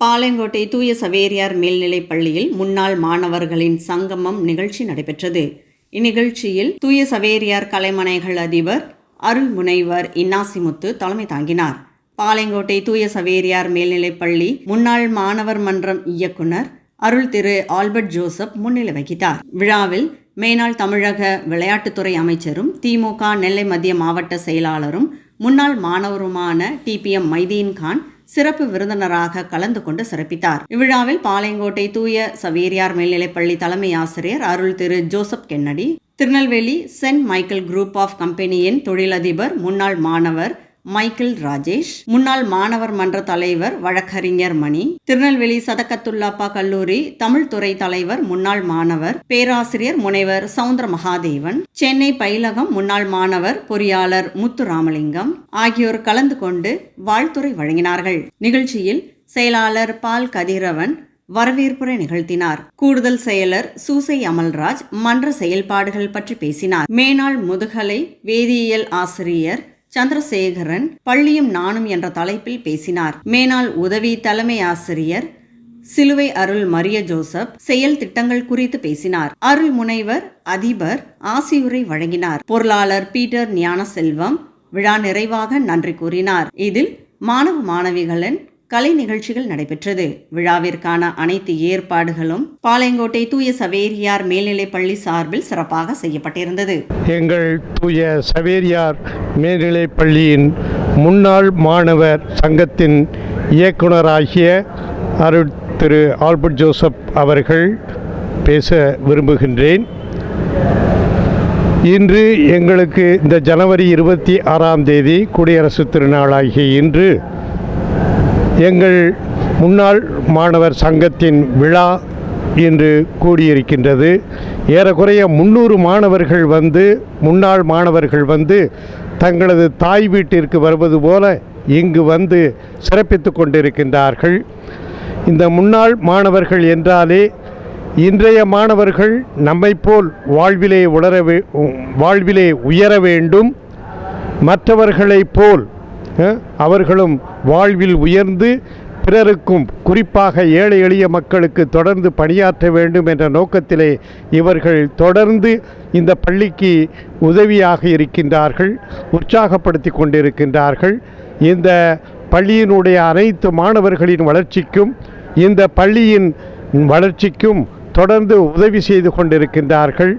பாளையங்கோட்டை தூய சவேரியார் மேல்நிலைப் பள்ளியில் முன்னாள் மாணவர்களின் சங்கமம் நிகழ்ச்சி நடைபெற்றது. இந்நிகழ்ச்சியில் தூய சவேரியார் கலைமனைகள் அதிபர் அருள் முனைவர் இன்னாசிமுத்து தலைமை தாங்கினார். பாளையங்கோட்டை தூய சவேரியார் மேல்நிலைப் பள்ளி முன்னாள் மாணவர் மன்றம் இயக்குனர் அருள் திரு ஆல்பர்ட் ஜோசப் முன்னிலை வகித்தார். விழாவில் மேனாள் தமிழக விளையாட்டுத்துறை அமைச்சரும் திமுக நெல்லை மத்திய மாவட்ட செயலாளரும் முன்னாள் மாணவருமான டிபிஎம் மைதீன் கான் சிறப்பு விருந்தினராக கலந்து கொண்டு சிறப்பித்தார். இவ்விழாவில் பாளையங்கோட்டை தூய சவேரியார் மேல்நிலைப்பள்ளி தலைமை ஆசிரியர் Arul Thiru Joseph Kennedy Tirunelveli saint Michael group of கம்பெனியின் தொழிலதிபர் முன்னாள் மாணவர் மைக்கேல் ராஜேஷ் முன்னாள் மாணவர் மன்ற தலைவர் வழக்கறிஞர் மணி திருநெல்வேலி சதகத்துல்லாப்பா கல்லூரி தமிழ் துறை தலைவர் முன்னாள் மாணவர் பேராசிரியர் முனைவர் சவுந்தர மகாதேவன் சென்னை பயிலகம் முன்னாள் மாணவர் பொறியாளர் முத்து ராமலிங்கம் ஆகியோர் கலந்து கொண்டு வாழ்த்துரை வழங்கினார்கள். நிகழ்ச்சியில் செயலாளர் பால் கதிரவன் வரவேற்புரை நிகழ்த்தினார். கூடுதல் செயலர் சூசை அமல்ராஜ் மன்ற செயல்பாடுகள் பற்றி பேசினார். மேனாள் முதுகலை வேதியியல் ஆசிரியர் சந்திரசேகரன் பள்ளியும் நானும் என்ற தலைப்பில் பேசினார். மேனால் உதவி தலைமை ஆசிரியர் சிலுவை அருள் மரிய ஜோசப் செயல் திட்டங்கள் குறித்து பேசினார். அருள் முனைவர் அதிபர் ஆசியுரை வழங்கினார். பொருளாளர் பீட்டர் ஞானசெல்வம் விழா நிறைவாக நன்றி கூறினார். இதில் மாணவ மாணவிகளின் கலை நிகழ்ச்சிகள் நடைபெற்றது. விழாவிற்கான அனைத்து ஏற்பாடுகளும் பாளையங்கோட்டை தூய சவேரியார் மேல்நிலைப் பள்ளி சார்பில் சிறப்பாக செய்யப்பட்டிருந்தது. எங்கள் தூய சவேரியார் மேல்நிலைப் பள்ளியின் முன்னாள் மாணவர் சங்கத்தின் இயக்குனராகிய அருள் திரு ஆல்பர்ட் ஜோசப் அவர்கள் பேச விரும்புகின்றேன். இன்று எங்களுக்கு இந்த ஜனவரி இருபத்தி ஆறாம் தேதி குடியரசு திருநாளாகிய இன்று எங்கள் முன்னாள் மாணவர் சங்கத்தின் விழா இன்று கூடியிருக்கின்றது. ஏறக்குறைய முந்நூறு மாணவர்கள் வந்து முன்னாள் மாணவர்கள் வந்து தங்களது தாய் வீட்டிற்கு வருவது போல இங்கு வந்து சிறப்பித்து கொண்டிருக்கின்றார்கள். இந்த முன்னாள் மாணவர்கள் என்றாலே இன்றைய மாணவர்கள் நம்மை போல் வாழ்விலே உணர வாழ்விலே உயர வேண்டும். மற்றவர்களைப் போல் அவர்களும் வாழ்வில் உயர்ந்து பிறருக்கும் குறிப்பாக ஏழை எளிய மக்களுக்கு தொடர்ந்து பணியாற்ற வேண்டும் என்ற நோக்கத்திலே இவர்கள் தொடர்ந்து இந்த பள்ளிக்கு உதவியாக இருக்கின்றார்கள் உற்சாகப்படுத்தி கொண்டிருக்கின்றார்கள். இந்த பள்ளியினுடைய அனைத்து மாணவர்களின் வளர்ச்சிக்கும் இந்த பள்ளியின் வளர்ச்சிக்கும் தொடர்ந்து உதவி செய்து கொண்டிருக்கின்றார்கள்.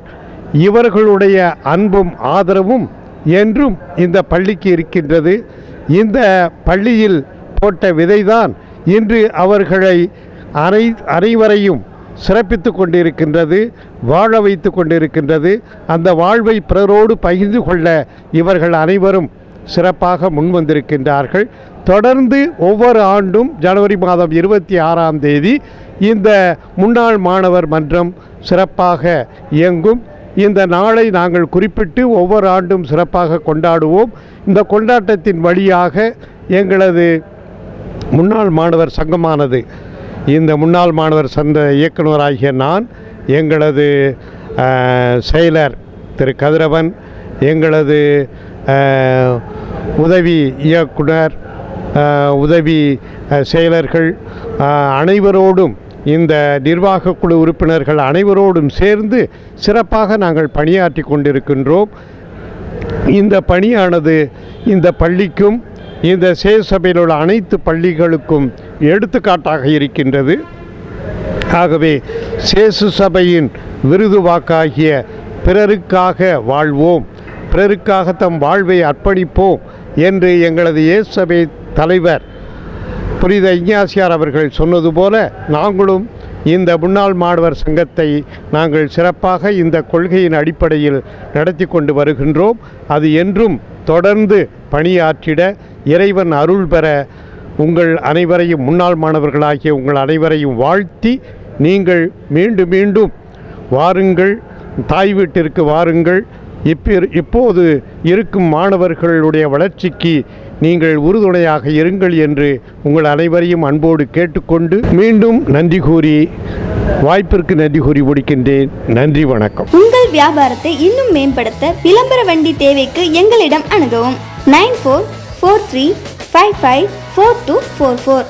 இவர்களுடைய அன்பும் ஆதரவும் என்றும் இந்த பள்ளிக்கு இருக்கின்றது. இந்த பள்ளியில் போட்ட விதைதான் இன்று அவர்களை அனை அனைவரையும் சிறப்பித்து கொண்டிருக்கின்றது வாழ வைத்து கொண்டிருக்கின்றது. அந்த வாழ்வை பிறரோடு பகிர்ந்து கொள்ள இவர்கள் அனைவரும் சிறப்பாக முன்வந்திருக்கின்றார்கள். தொடர்ந்து ஒவ்வொரு ஆண்டும் ஜனவரி மாதம் இருபத்தி ஆறாம் தேதி இந்த முன்னாள் மாணவர் மன்றம் சிறப்பாக இயங்கும். இந்த நாளை நாங்கள் குறிப்பிட்டு ஒவ்வொரு ஆண்டும் சிறப்பாக கொண்டாடுவோம். இந்த கொண்டாட்டத்தின் வழியாக எங்களது முன்னாள் மாணவர் சங்கமானது இந்த முன்னாள் மாணவர் சந்த இயக்குனராகிய நான் எங்களது செயலர் திரு கதிரவன் எங்களது உதவி இயக்குனர் உதவி செயலர்கள் அனைவரோடும் இந்த நிர்வாக குழு உறுப்பினர்கள் அனைவரோடும் சேர்ந்து சிறப்பாக நாங்கள் பணியாற்றி கொண்டிருக்கின்றோம். இந்த பணியானது இந்த பள்ளிக்கும் இந்த சேசபையில் உள்ள அனைத்து பள்ளிகளுக்கும் எடுத்துக்காட்டாக இருக்கின்றது. ஆகவே சேசு சபையின் விருது வாக்காகிய பிறருக்காக வாழ்வோம் பிறருக்காக தம் வாழ்வை அர்ப்பணிப்போம் என்று எங்களது இயேசபை தலைவர் புனித இஞ்ஞாசியார் அவர்கள் சொன்னது போல நாங்களும் இந்த முன்னாள் மாணவர் சங்கத்தை நாங்கள் சிறப்பாக இந்த கொள்கையின் அடிப்படையில் நடத்தி கொண்டு வருகின்றோம். அது என்றும் தொடர்ந்து பணியாற்றிட இறைவன் அருள் பெற உங்கள் அனைவரையும் முன்னாள் மாணவர்களாகிய உங்கள் அனைவரையும் வாழ்த்தி நீங்கள் மீண்டும் மீண்டும் வாருங்கள். தாய் வீட்டிற்கு வாருங்கள். இப்போ இப்போது இருக்கும் மாணவர்களுடைய வளர்ச்சிக்கு நீங்கள் உறுதுணையாக இருங்கள் என்று உங்கள் அனைவரையும் அன்போடு கேட்டுக்கொண்டு மீண்டும் நன்றி கூறி வாய்ப்பிற்கு நன்றி கூறி முடிக்கின்றேன். நன்றி வணக்கம். உங்கள் வியாபாரத்தை இன்னும் மேம்படுத்த விளம்பர வண்டி தேவைக்கு எங்களிடம் அணுகவும். Nine four four three five five four two four four.